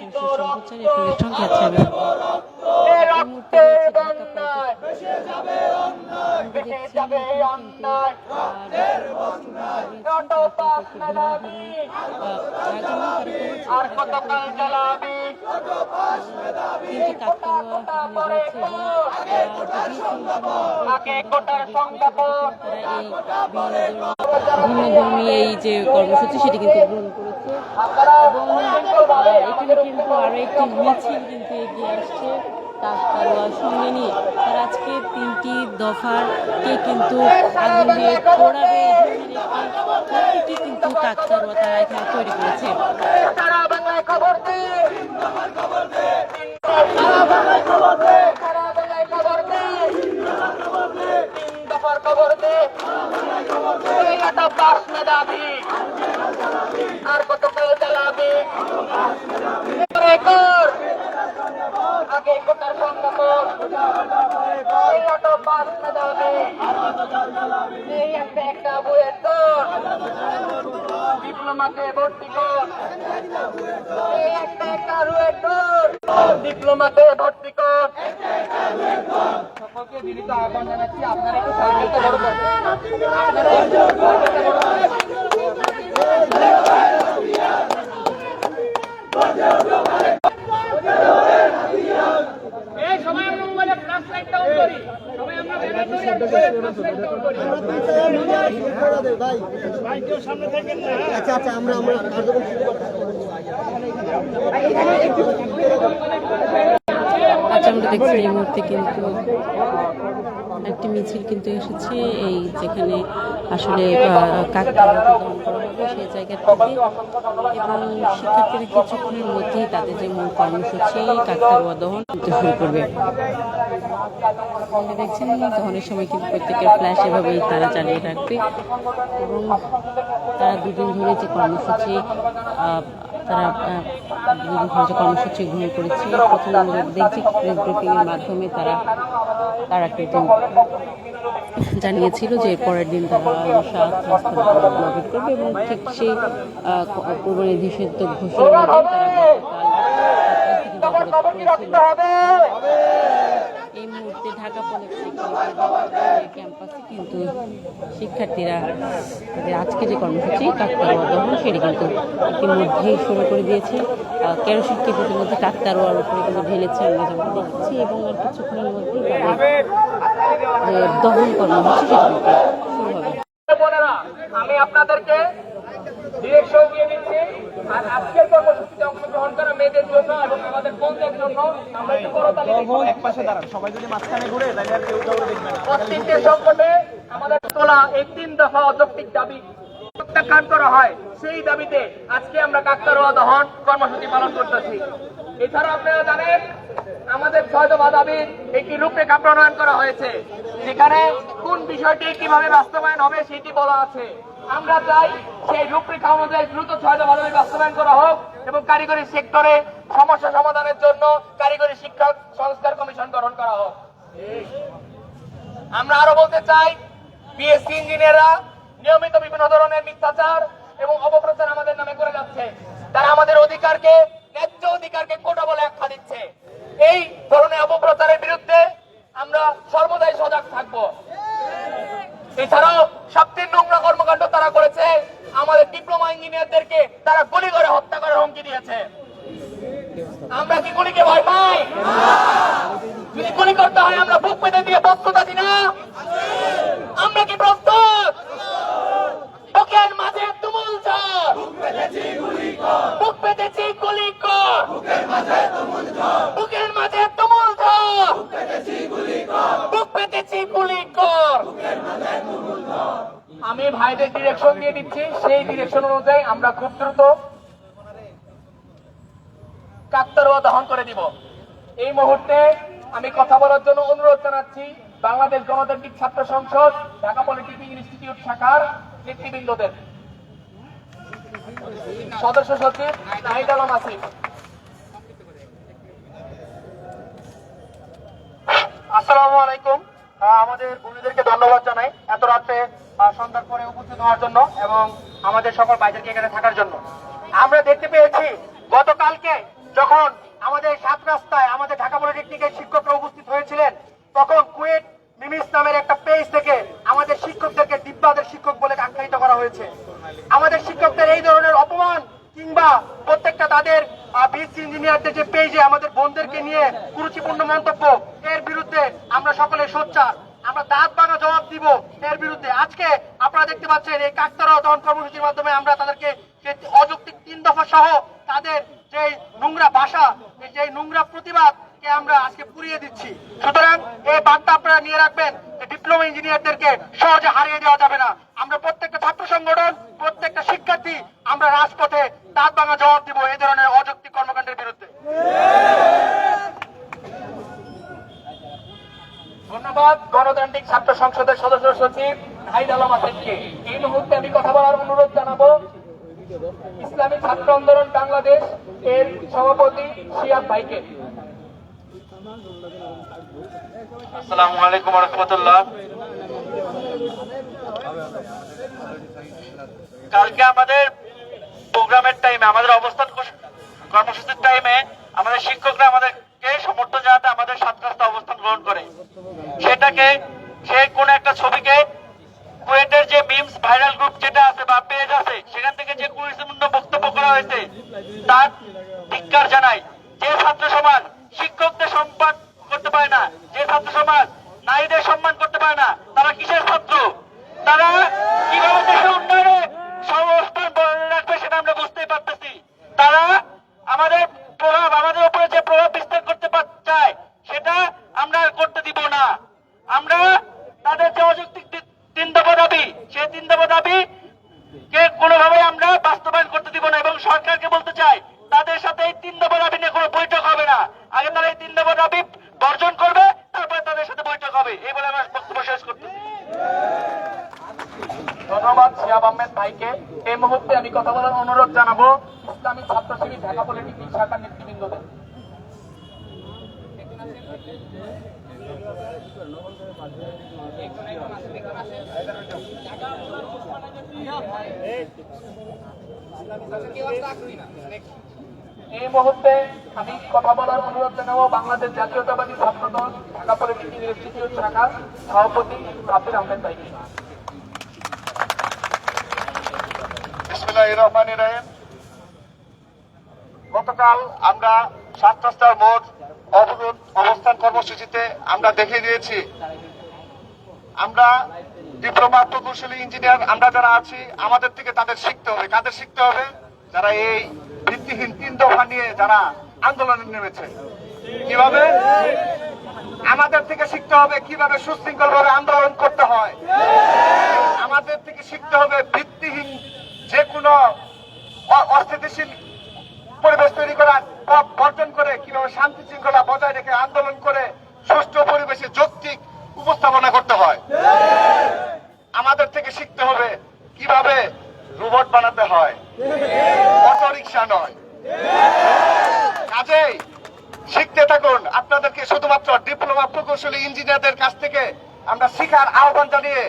সম্প্রচারে আপনাদের সঙ্গে আছে আমি আর জ্বালাবি? এই যে কর্মসূচি সেটি কিন্তু গ্রহণ করেছে এখানে কিন্তু আরও একটি মিছিল কিন্তু এগিয়ে আসছে তারওয়ার সঙ্গে নিয়ে তারা আজকে তিনটি দফারকে কিন্তু আগুন দিয়ে পোড়াবে প্রতীকী কিন্তু কাকতারুয়া তারা এখানে তৈরি করেছে খবর দে খবর দে সারা বাংলায় খবর দে তিন দফার খবর দে এই এত পাস মেধাবী আর কত কাল জ্বালাবি করে কর আগে কোটার সংখ্যা কর এই এত পাস মেধাবী এই একটা একটা বইয়ের তোর ডিপ্লোমাতে ভর্তি কর। একটা একটা ডিপ্লোমাতে ভর্তি কর। সকলকে বিনীত জানাচ্ছি আপনারা সহযোগিতা করবেন। এই সবাই আমরা মোবাইলে ফ্ল্যাশ লাইট ডাউন করি সবাই আমরা ব্যানার ধরি আর ফ্ল্যাশ লাইট ডাউন করি আচ্ছা আচ্ছা আমরা দেখছি এই মুহূর্তে কিন্তু একটি মিছিল কিন্তু এসেছে, এই যেখানে আসলে সেই জায়গা থেকে। এবং শিক্ষার্থীরা কিছুক্ষণের মধ্যেই তাদের যে মূল কর্মসূচি কাকতারুয়া দহন শুরু করবে। আপনারা দেখছেন দহনের সময় কিন্তু প্রত্যেকের ফ্ল্যাশ এভাবেই তারা চালিয়ে রাখবে। এবং তারা দুদিন ধরে যে কর্মসূচি তারা দুদিন ধরে যে কর্মসূচি গ্রহণ করেছে, প্রথমে আমরা দেখছি প্রেস ব্রিফিং মাধ্যমে তারা তারা কিন্তু জানিয়েছিল যে পরের দিন তারা করবে এবং ঠিক সেই পূর্ব নির্দেশিত ঘোষণা তারা মুহূর্তে ঢাকা পলিটেকনিক ক্যাম্পাসে কিন্তু শিক্ষার্থীরা তাদের আজকে যে কর্মসূচি কাকতারোয়া দহন সেটি কিন্তু ইতিমধ্যেই শুরু করে দিয়েছে। আহ, কেরোসিনকে ইতিমধ্যে কাকতারোয়ার উপরে কিন্তু ঢেলেছে আমরা যেমন দেখছি এবং আর কিছুক্ষণের মধ্যেই তাদের যে দহন কর্মসূচি সেটি কিন্তু শুরু হবে। আমি আপনাদেরকে ডিরেকশন দিয়ে দিচ্ছি। আর আজকের কর্মসূচিতে অংশগ্রহণ করা মেয়েদের জন্য এবং আমাদের জন্য আমরা একটু করতালি দিব। এক পাশে দাঁড়ান সবাই যদি মাঝখানে ঘুরে তাহলে আর কেউ কাউকে দেখবে না। অস্তিত্বের সংকটে আমাদের তোলা এই তিন দফা অযৌক্তিক দাবি প্রত্যাখ্যান করা হয়। সেই দাবিতে আজকে আমরা কাকতারোয়া দহন কর্মসূচি পালন করতেছি। এছাড়া আপনারা জানেন আমাদের ছয় দফা দাবির একটি রূপরেখা প্রণয়ন করা হয়েছে। যেখানে কোন বিষয়টি কীভাবে বাস্তবায়ন হবে সেটি বলা আছে। আমরা চাই সেই রূপরেখা অনুযায়ী দ্রুত ছয় দফা দাবি বাস্তবায়ন করা হোক এবং কারিগরি সেক্টরে সমস্যা সমাধানের জন্য কারিগরি শিক্ষা সংস্কার কমিশন গঠন করা হোক। আমরা আরও বলতে চাই বিএসসি ইঞ্জিনিয়াররা নিয়মিত বিভিন্ন ধরনের মিথ্যাচার এবং অপপ্রচার আমাদের নামে করে যাচ্ছে। তারা আমাদের অধিকারকে, ন্যায্য অধিকারকে কোটা বলে আখ্যা দিচ্ছে। এই ধরনের অপপ্রচারের বিরুদ্ধে আমরা সর্বদাই সজাগ থাকব। এছাড়াও সবচেয়ে নোংরা কর্মকাণ্ড তারা করেছে। আমাদের ডিপ্লোমা ইঞ্জিনিয়ারদেরকে তারা গুলি করে হত্যা করার হুমকি দিয়েছে। আমরা কি গুলিকে ভয় পাই? যদি গুলি করতে হয়, আমরা বুক পেতে দিয়ে প্রস্তুত আছি না আমরা কি প্রস্তুত বুকের মাঝে তুমুল ঝড় বুক পেতেছি গুলি কর বুকের মাঝে তুমুল ঝড় বুক গুলি কর। আমি ভাইদের ডিরেকশন দিয়ে দিচ্ছি, সেই ডিরেকশন অনুযায়ী আমরা খুব দ্রুত কাকতারুয়া দহন করে দিব। এই মুহূর্তে আমি কথা বলার জন্য অনুরোধ জানাচ্ছি, বাংলাদেশ গণতান্ত্রিক ছাত্র সংসদ, ঢাকা পলিটেকনিক ইনস্টিটিউট শাখার নেতৃবৃন্দদের। সদস্য সচিব নাহিদ আলম আসিফ। আসসালামু আলাইকুম। আমাদের ভূমিদেরকে ধন্যবাদ জানাই এত রাতে আহ, সন্ধ্যার পরে উপস্থিত হওয়ার জন্য এবং আমাদের সকল ভাইদেরকে এখানে থাকার জন্য। আমরা দেখতে পেয়েছি গতকালকে যখন আমাদের সাত রাস্তায় আমাদের ঢাকা পলিটেকনিকের শিক্ষকরা উপস্থিত হয়েছিলেন তখন কুয়েট মিমিস নামের একটা পেজ থেকে আমাদের শিক্ষকদেরকে দিব্যাদের শিক্ষক বলে আখ্যায়িত করা হয়েছে। আমাদের শিক্ষকদের এই ধরনের অপমান কিংবা প্রত্যেকটা তাদের বিএসসি ইঞ্জিনিয়ারদের যে পেজে আমাদের বোনদেরকে নিয়ে কুরুচিপূর্ণ মন্তব্য, এর বিরুদ্ধে আমরা সকলে সোচ্চার। আমরা দাঁত ভাঙা জবাব দিব এর বিরুদ্ধে। আজকে আপনারা দেখতে পাচ্ছেন এই কাকতারা দহন কর্মসূচির মাধ্যমে আমরা তাদেরকে অযৌক্তিক তিন দফা সহ তাদের যে নোংরা এই যে নোংরা প্রতিবাদ আমরা আজকে পুড়িয়ে দিচ্ছি। সুতরাং এই বার্তা আপনারা নিয়ে রাখবেন। ডিপ্লোমা ইঞ্জিনিয়ারদেরকে সহজে হারিয়ে দেওয়া যাবে না। আমরা প্রত্যেকটা ছাত্র সংগঠন, প্রত্যেকটা শিক্ষার্থী, আমরা রাজপথে দাঁত ভাঙা জবাব দিব এই ধরনের অযৌক্তিক কর্মকাণ্ডের বিরুদ্ধে। ধন্যবাদ গণতান্ত্রিক ছাত্র সংসদের সদস্য সচিব হাইদ আলম আসাদকে এই মুহূর্তে আমি কথা বলার অনুরোধ জানাব, ইসলামী ছাত্র আন্দোলন বাংলাদেশ এর সভাপতি শিয়াব ভাইকে। আসসালামু আলাইকুম রহমতুল্লাহ কালকে আমাদের প্রোগ্রামের টাইমে আমাদের অবস্থান কর্মসূচির টাইমে আমাদের শিক্ষকরা আমাদেরকে সমর্থন জানাতে আমাদের সাত রাস্তা অবস্থান গ্রহণ করে। সেটাকে, সে কোন একটা ছবিকে কুয়েটের যে মিমস ভাইরাল গ্রুপ যেটা আছে বা পেজ আছে, সেখান থেকে যে কুরিসপূর্ণ বক্তব্য করা হয়েছে, তার ধিক্কার জানাই। যে ছাত্র সমাজ শিক্ষকদের সম্মান করতে পারে না, যে ছাত্র সমাজ নারীদের সম্মান করতে পারে না, তারা কিসের ছাত্র? তারা কীভাবে দেশের উন্নয়নে সর্বস্থান বজায় রাখবে সেটা আমরা বুঝতেই পারতেছি তারা আমাদের প্রভাব আমাদের উপরে যে প্রভাব বিস্তার করতে পার- চায় সেটা আমরা আর করতে দিব না আমরা তাদের যে অযৌক্তিক তি- তিন দফা দাবি সেই তিন দফা দাবি কে কোনোভাবে আমরা বাস্তবায়ন করতে দিব না এবং সরকারকে বলতে চাই তাদের সাথে এই তিন দফা দাবি নিয়ে কোনো বৈঠক হবে না আগে তারা এই তিন দফা দাবি বর্জন করবে, তারপরে তাদের সাথে বৈঠক হবে। এই বলে আমার বক্তব্য শেষ করতে ধন্যবাদ শিয়াব আহমেদ ভাইকে। এই মুহূর্তে আমি কথা বলার অনুরোধ জানাব, ইসলামী ছাত্র শিবির, ঢাকা পলিটেকনিক শাখার নেতৃবৃন্দদের। এই মুহূর্তে আমি কথা বলার অনুরোধ জানাব। বাংলাদেশ জাতীয়তাবাদী ছাত্র দল ঢাকা পলিটেকনিক ইনস্টিটিউট শাখার সভাপতি সাবির আহমেদ রহিম। গতকাল আমরা সাত রাস্তার মোড় অবরোধ অবস্থান কর্মসূচিতে আমরা দেখে দিয়েছি। আমরা ডিপ্লোমা প্রকৌশলী, ইঞ্জিনিয়ার আমরা যারা আছি, আমাদের থেকে তাদের শিখতে হবে। কাদের শিখতে হবে? যারা এই ভিত্তিহীন তিন দফা নিয়ে যারা আন্দোলনে নেমেছে। কীভাবে? আমাদের থেকে শিখতে হবে কীভাবে সুশৃঙ্খল ভাবে আন্দোলন করতে হয়। আমাদের থেকে শিখতে হবে ভিত্তিহীন যে কোনো অস্থিতিশীল পরিবেশ তৈরি করা পথ বর্জন করে কীভাবে শান্তি শৃঙ্খলা বজায় রেখে আন্দোলন করে সুষ্ঠু পরিবেশে যৌক্তিক উপস্থাপনা করতে হয়। আমাদের থেকে শিখতে হবে কীভাবে রোবট বানাতে হয়। অটো রিক্সা নয়। কাজেই শিখতে থাকুন, আপনাদেরকে শুধুমাত্র ডিপ্লোমা প্রকৌশলী ইঞ্জিনিয়ারদের কাছ থেকে আমরা শিখার আহ্বান জানিয়ে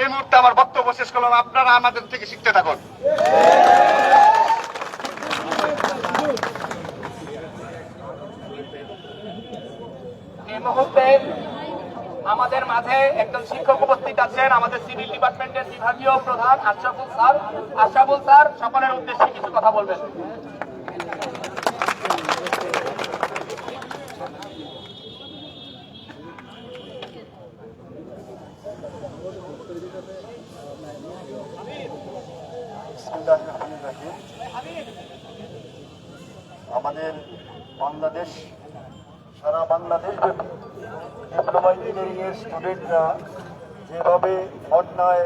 এই মুহূর্তে আমার বক্তব্য শেষ করলাম। আপনারা আমাদের থেকে শিখতে থাকুন। এই আমাদের মাঝে একজন শিক্ষক আছেন আমাদের সিভিল ডিপার্টমেন্টের বিভাগীয় প্রধান আশরাফুল স্যার। আশরাফুল স্যার, সকলের উদ্দেশ্যে কিছু কথা বলবেন। আমাদের বাংলাদেশ, সারা বাংলাদেশ ডিপ্লোমা ইঞ্জিনিয়ারিং এর স্টুডেন্টরা যেভাবে অন্যায়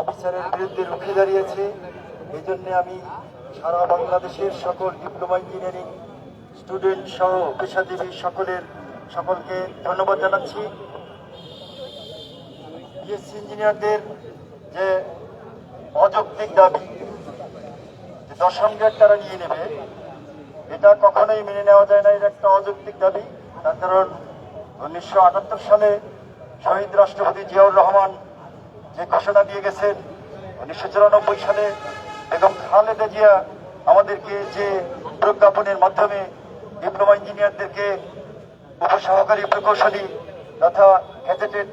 অফিসারের বিরুদ্ধে রুখে দাঁড়িয়েছে এই জন্যে আমি সারা বাংলাদেশের সকল ডিপ্লোমা ইঞ্জিনিয়ারিং স্টুডেন্ট সহ পেশাজীবী সকলের সকলকে ধন্যবাদ জানাচ্ছি। বিএসসি ইঞ্জিনিয়ারদের যে অযৌক্তিক দাবি, যে দশম গ্রেড তারা নিয়ে নেবে, এটা কখনোই মেনে নেওয়া যায় না, এটা একটা অযৌক্তিক দাবি। তার কারণ উনিশশো আটাত্তর সালে শহীদ রাষ্ট্রপতি জিয়াউর রহমান যে ঘোষণা দিয়ে গেছেন উনিশশো চুরানব্বই সালে বেগম খালেদা জিয়া আমাদেরকে যে প্রজ্ঞাপনের মাধ্যমে ডিপ্লোমা ইঞ্জিনিয়ারদেরকে উপসহকারী প্রকৌশলী তথা গ্যাজেটেড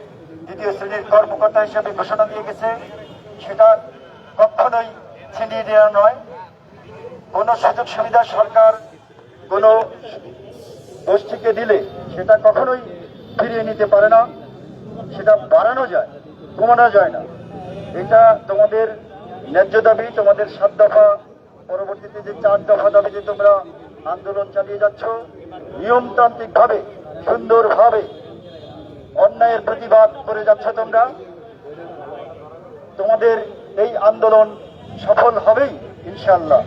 দ্বিতীয় শ্রেণির কর্মকর্তা হিসেবে ঘোষণা দিয়ে গেছে, সেটা কখনোই ছিনিয়ে নেওয়া নয়। কোন সুযোগ সুবিধা সরকার কোন গোষ্ঠীকে দিলে সেটা কখনোই ফিরিয়ে নিতে পারে না। সেটা বাড়ানো যায়, কমানো যায় না। এটা তোমাদের ন্যায্য দাবি, তোমাদের সাত দফা, পরবর্তীতে যে চার দফা দাবিতে তোমরা আন্দোলন চালিয়ে যাচ্ছ নিয়মতান্ত্রিক ভাবে সুন্দরভাবে অন্যায়ের প্রতিবাদ করে যাচ্ছ তোমরা। তোমাদের এই আন্দোলন সফল হবেই ইনশাল্লাহ